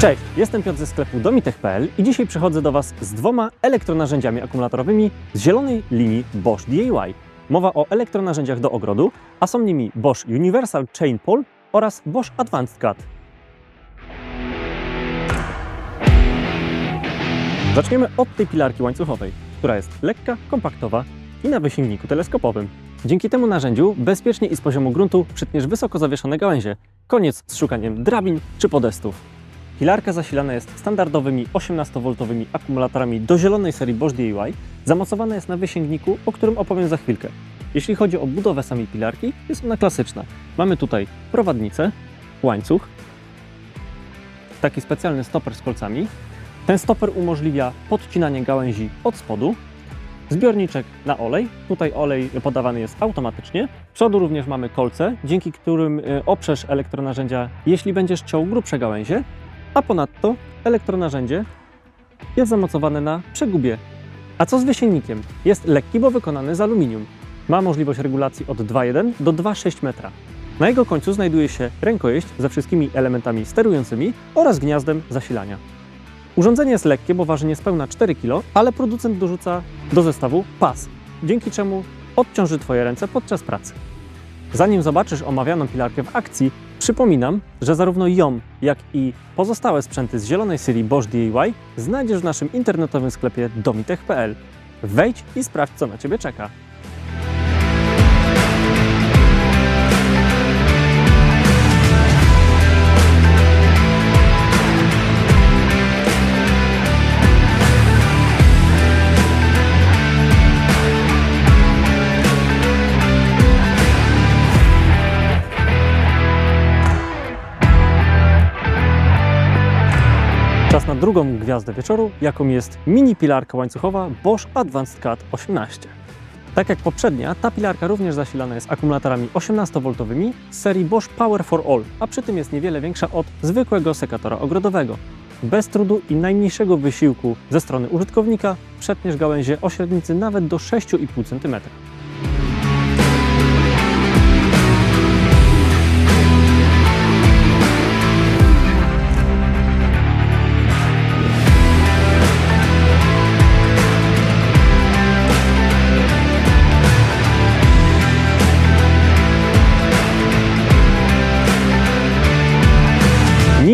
Cześć, jestem Piotr ze sklepu domitech.pl i dzisiaj przychodzę do Was z dwoma elektronarzędziami akumulatorowymi z zielonej linii Bosch DIY. Mowa o elektronarzędziach do ogrodu, a są nimi Bosch Universal Chain Pole oraz Bosch Advanced Cut. Zaczniemy od tej pilarki łańcuchowej, która jest lekka, kompaktowa i na wysięgniku teleskopowym. Dzięki temu narzędziu bezpiecznie i z poziomu gruntu przytniesz wysoko zawieszone gałęzie. Koniec z szukaniem drabin czy podestów. Pilarka zasilana jest standardowymi 18V akumulatorami do zielonej serii Bosch DIY. Zamocowana jest na wysięgniku, o którym opowiem za chwilkę. Jeśli chodzi o budowę samej pilarki, jest ona klasyczna. Mamy tutaj prowadnicę, łańcuch, taki specjalny stoper z kolcami. Ten stoper umożliwia podcinanie gałęzi od spodu. Zbiorniczek na olej. Tutaj olej podawany jest automatycznie. Z przodu również mamy kolce, dzięki którym y, oprzesz elektronarzędzia, jeśli będziesz ciął grubsze gałęzie. A ponadto elektronarzędzie jest zamocowane na przegubie. A co z wysięgnikiem? Jest lekki, bo wykonany z aluminium. Ma możliwość regulacji od 2,1 do 2,6 metra. Na jego końcu znajduje się rękojeść ze wszystkimi elementami sterującymi oraz gniazdem zasilania. Urządzenie jest lekkie, bo waży niespełna 4 kg, ale producent dorzuca do zestawu pas, dzięki czemu odciąży Twoje ręce podczas pracy. Zanim zobaczysz omawianą pilarkę w akcji, przypominam, że zarówno ją, jak i pozostałe sprzęty z zielonej serii Bosch DIY znajdziesz w naszym internetowym sklepie domitech.pl. Wejdź i sprawdź, co na Ciebie czeka. Czas na drugą gwiazdę wieczoru, jaką jest mini pilarka łańcuchowa Bosch Advanced Cut 18. Tak jak poprzednia, ta pilarka również zasilana jest akumulatorami 18V z serii Bosch Power for All, a przy tym jest niewiele większa od zwykłego sekatora ogrodowego. Bez trudu i najmniejszego wysiłku ze strony użytkownika przetniesz gałęzie o średnicy nawet do 6,5 cm.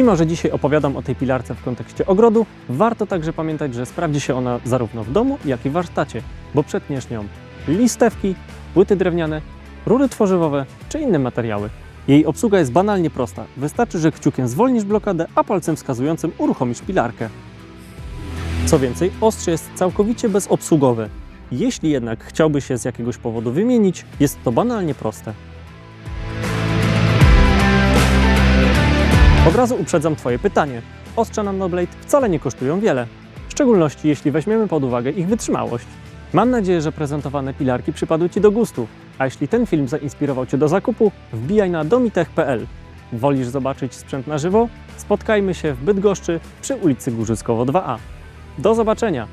Mimo, że dzisiaj opowiadam o tej pilarce w kontekście ogrodu, warto także pamiętać, że sprawdzi się ona zarówno w domu, jak i w warsztacie, bo przetniesz nią listewki, płyty drewniane, rury tworzywowe czy inne materiały. Jej obsługa jest banalnie prosta. Wystarczy, że kciukiem zwolnisz blokadę, a palcem wskazującym uruchomisz pilarkę. Co więcej, ostrze jest całkowicie bezobsługowe. Jeśli jednak chciałby się z jakiegoś powodu wymienić, jest to banalnie proste. Od razu uprzedzam Twoje pytanie. Ostrza Nanoblade wcale nie kosztują wiele, w szczególności jeśli weźmiemy pod uwagę ich wytrzymałość. Mam nadzieję, że prezentowane pilarki przypadły Ci do gustu, a jeśli ten film zainspirował Cię do zakupu, wbijaj na domitech.pl. Wolisz zobaczyć sprzęt na żywo? Spotkajmy się w Bydgoszczy przy ulicy Górzyskowo 2A. Do zobaczenia!